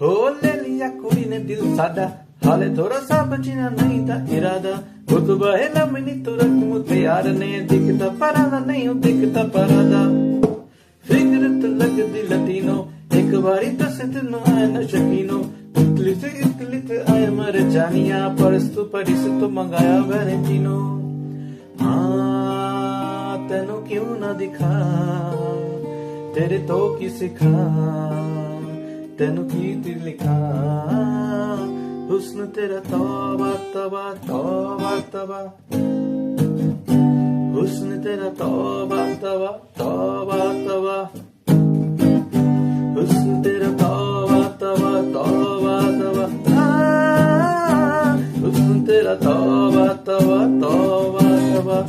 ਹੋ ਲੈ ਲਿਆ ਕੁੜੀ ਨੇ ਦਿਲ ਸਾਡਾ। ਹਾਲੇ ਥੋੜਾ ਸਾ ਬਚਿਆ ਨਹੀਂ ਤਾਂ ਇਰਾਦਾ। ਖੁਦ ਬਹਿ ਲਮਨੀ ਤੁਰਕ ਮੁਤਿਆਰ ਨੇ। ਦਿਖਦਾ ਪਰਾਦਾ ਨਹੀਂ ਉਹ ਦਿਖਦਾ ਪਰਾਦਾ ਫਿਕਰਤ ਲੱਗਦੀ ਲਤੀਨੋ। ਇੱਕ ਵਾਰੀ ਦੱਸ ਤੈਨੂੰ ਆਇਆ ਨਾ ਸ਼ਕੀਨੋ। ਇਤਲੀ ਤੇ ਇਤਲੀ ਤੇ ਆਇਆ ਮਰ ਜਾਨੀਆ ਪਰਸ ਤੂੰ ਪਰਿਸ ਤੂੰ ਮੰਗਾਇਆ ਵੈਨਟੀਨੋ ਹਾਂ, ਤੈਨੂੰ ਕਿਉਂ ਨਾ ਦਿਖਾ? ਤੇਰੇ ਤੋਂ ਕੀ ਸਿਖਾ? ਤੈਨੂੰ ਕੀ ਤੇ ਲਿਖਾ ਹੁਸਨ ਤੇਰਾ ਤੌਬਾ ਤੌਬਾ ਤੌਬਾ ਤੌਬਾ ਹੁਸਨ ਤੇਰਾ ਤੌਬਾ ਤੌਬਾ ਤੌਬਾ ਤੌਬਾ ਹੁਸਨ ਤੇਰਾ ਤੌਬਾ ਤੌਬਾ ਤੌਬਾ ਤੌਬਾ ਆ, ਹੁਸਨ ਤੇਰਾ ਤੌਬਾ ਤੌਬਾ ਤੌਬਾ ਤੌਬਾ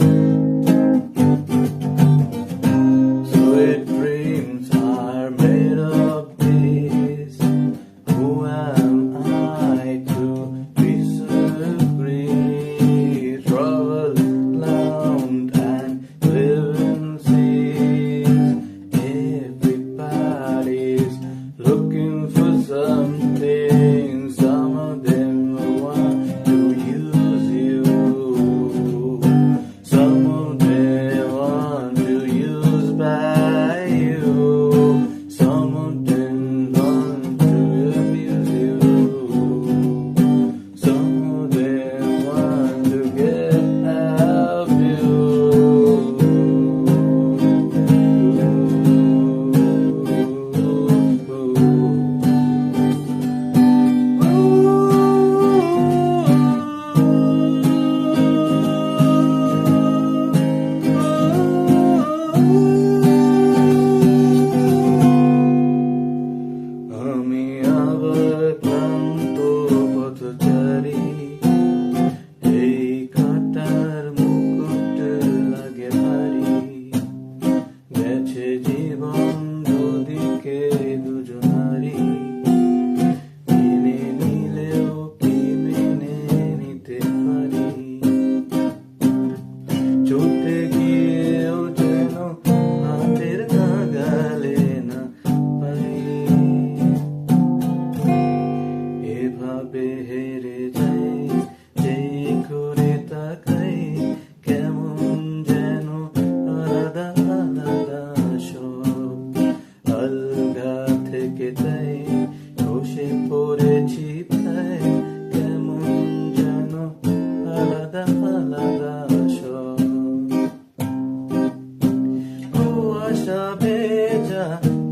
ভেজা ভেজা।